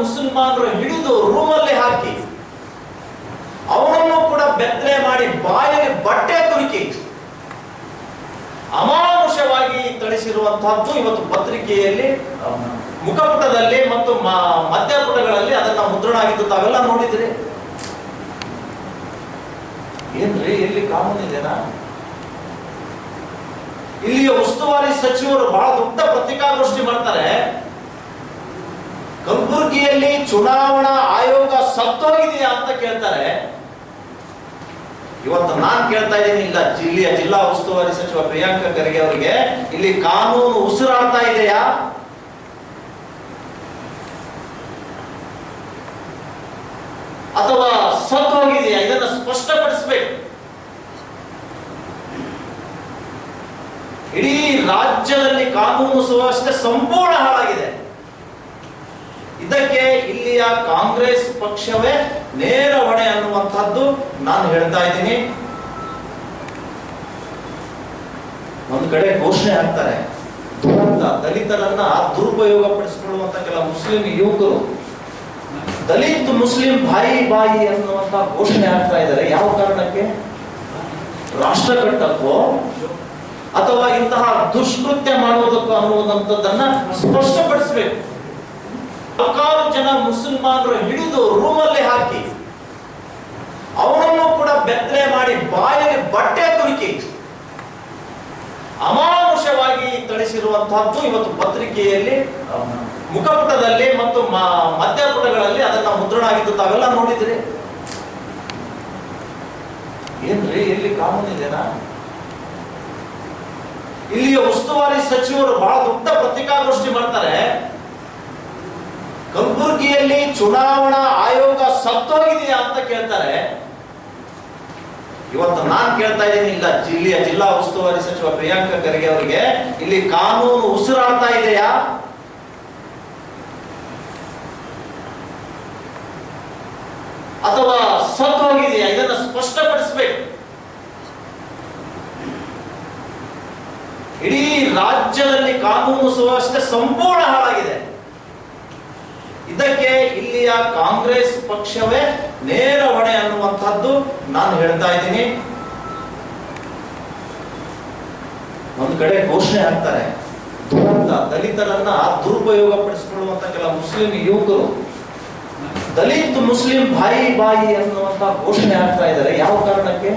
ಮುಸಲ್ಮಾನರು ಹಿಡಿದು ರೂಮಲ್ಲಿ ಹಾಕಿ, ಅವನನ್ನು ಕೂಡ ಬೆತ್ತಲೆ ಮಾಡಿ ಬಾಯಲ್ಲಿ ಬಟ್ಟೆ ತುರುಕಿ, ಅಮಾನುಷವಾಗಿ ತಳಿಸಿರುವಂತಹದ್ದು ಇವತ್ತು ಪತ್ರಿಕೆಯಲ್ಲಿ, ಮುಖಪುಟದಲ್ಲಿ ಮತ್ತು ಮಧ್ಯಪುಟಗಳಲ್ಲಿ ಅದನ್ನ ಮುದ್ರಣ ಆಗಿದ್ದು ತಾವೆಲ್ಲ ನೋಡಿದ್ರಿ. ಏನ್ರಿ, ಎಲ್ಲಿ ಕಾನೂನು ಇದೆನಾ? ಇಲ್ಲಿಯ ಉಸ್ತುವಾರಿ ಸಚಿವರು ಬಹಳ ದೊಡ್ಡ ಪತ್ರಿಕಾಗೋಷ್ಠಿ ಮಾಡ್ತಾರೆ. ಕಲಬುರಗಿಯಲ್ಲಿ ಚುನಾವಣಾ ಆಯೋಗ ಸತ್ತೋಗಿದೆಯಾ ಅಂತ ಕೇಳ್ತಾರೆ. ಇವತ್ತು ನಾನ್ ಕೇಳ್ತಾ ಇದ್ದೀನಿ, ಇಲ್ಲ, ಜಿಲ್ಲೆಯ ಜಿಲ್ಲಾ ಉಸ್ತುವಾರಿ ಸಚಿವ ಪ್ರಿಯಾಂಕ ಖರ್ಗೆ ಅವರಿಗೆ. ಇಲ್ಲಿ ಕಾನೂನು ಉಸಿರಾಡ್ತಾ ಇದೆಯಾ ಅಥವಾ ಸತ್ತು ಹೋಗಿದೆಯಾ ಇದನ್ನು ಸ್ಪಷ್ಟಪಡಿಸಬೇಕು. ಇಡೀ ರಾಜ್ಯದಲ್ಲಿ ಕಾನೂನು ಸುವ್ಯವಸ್ಥೆ ಸಂಪೂರ್ಣ ಹಾಳಾಗಿದೆ. ಇದಕ್ಕೆ ಕಾಂಗ್ರೆಸ್ ಪಕ್ಷವೇ ನೇರ ಹೊಣೆ ಅನ್ನುವಂಥದ್ದು ನಾನು ಹೇಳ್ತಾ ಇದ್ದೀನಿ. ಒಂದ್ ಕಡೆ ಘೋಷಣೆ ಹಾಕ್ತಾರೆ, ದುರಂತ ದಲಿತರನ್ನ ದುರುಪಯೋಗ ಪಡಿಸಿಕೊಳ್ಳುವಂತ ಕೆಲ ಮುಸ್ಲಿಂ ಯುವಕರು. ದಲಿತ್ ಮುಸ್ಲಿಂ ಬಾಯಿ ಬಾಯಿ ಅನ್ನುವಂತ ಘೋಷಣೆ ಆಗ್ತಾ ಇದ್ದಾರೆ. ಯಾವ ಕಾರಣಕ್ಕೆ? ರಾಷ್ಟ್ರ ಕಟ್ಟಕ್ಕೋ ಅಥವಾ ಇಂತಹ ದುಷ್ಕೃತ್ಯ ಮಾಡುವುದಕ್ಕೋ ಅನ್ನುವಂಥದ್ದನ್ನ ಸ್ಪಷ್ಟಪಡಿಸಬೇಕು. ಹಲವಾರು ಜನ ಮುಸಲ್ಮಾನರು ಹಿಡಿದು ರೂಮಲ್ಲಿ ಹಾಕಿ ಅವನನ್ನು ಕೂಡ ಬೆತ್ತಲೆ ಮಾಡಿ ಬಾಯಲ್ಲಿ ಬಟ್ಟೆ ತುರುಕಿ, ಅಮಾನುಷವಾಗಿ ತಳಿಸಿರುವಂತಹದ್ದು ಇವತ್ತು ಪತ್ರಿಕೆಯಲ್ಲಿ, ಮುಖಪುಟದಲ್ಲಿ ಮತ್ತು ಮಧ್ಯಪುಟಗಳಲ್ಲಿ ಅದನ್ನ ಮುದ್ರಣ ಆಗಿದ್ದು ತಾವೆಲ್ಲ ನೋಡಿದ್ರಿ ಏನ್ರಿ, ಎಲ್ಲಿ ಕಾನೂನು ಇದೆನಾ? ಇಲ್ಲಿಯ ಉಸ್ತುವಾರಿ ಸಚಿವರು ಬಹಳ ದೊಡ್ಡ ಪತ್ರಿಕಾಗೋಷ್ಠಿ ಕಲಬುರಗಿಯಲ್ಲಿ ಚುನಾವಣಾ ಆಯೋಗ ಸತ್ತೋಗಿದೆಯಾ ಅಂತ ಕೇಳ್ತಾರೆ. ಇವತ್ತು ನಾನು ಕೇಳ್ತಾ ಇದ್ದೀನಿ, ಇಲ್ಲ, ಜಿಲ್ಲೆಯ ಜಿಲ್ಲಾ ಉಸ್ತುವಾರಿ ಸಚಿವ ಪ್ರಿಯಾಂಕ ಖರ್ಗೆ ಅವರಿಗೆ, ಇಲ್ಲಿ ಕಾನೂನು ಉಸಿರಾಡ್ತಾ ಇದೆಯಾ? ಅಥವಾ ಸತ್ತು ಇದನ್ನು ಸ್ಪಷ್ಟಪಡಿಸಬೇಕು. ಇಡೀ ರಾಜ್ಯದಲ್ಲಿ ಕಾನೂನು ಸುವ್ಯವಸ್ಥೆ ಸಂಪೂರ್ಣ ಹಾಳಾಗಿದೆ. ಇದಕ್ಕೆ ಇಲ್ಲಿಯ ಕಾಂಗ್ರೆಸ್ ಪಕ್ಷವೇ ನೇರ ಹೊಣೆ ಅನ್ನುವಂಥದ್ದು ನಾನು ಹೇಳ್ತಾ ಇದ್ದೀನಿ. ಒಂದು ಕಡೆ ಘೋಷಣೆ ಹಾಕ್ತಾರೆ ದುರಂತ ದಲಿತರನ್ನ ದುರುಪಯೋಗ ಪಡಿಸಿಕೊಳ್ಳುವಂತ ಕೆಲ ಮುಸ್ಲಿಂ ಯುವಕರು, ದಲಿತ್ ಮುಸ್ಲಿಂ ಬಾಯಿ ಬಾಯಿ ಅನ್ನುವಂತ ಘೋಷಣೆ ಆಗ್ತಾ ಇದ್ದಾರೆ. ಯಾವ ಕಾರಣಕ್ಕೆ?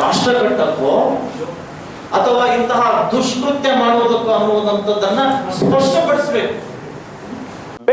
ರಾಷ್ಟ್ರ ಕಟ್ಟಕ್ಕೋ ಅಥವಾ ಇಂತಹ ದುಷ್ಕೃತ್ಯ ಮಾಡುವುದಕ್ಕೋ ಅನ್ನುವಂಥದ್ದನ್ನ ಸ್ಪಷ್ಟಪಡಿಸಬೇಕು.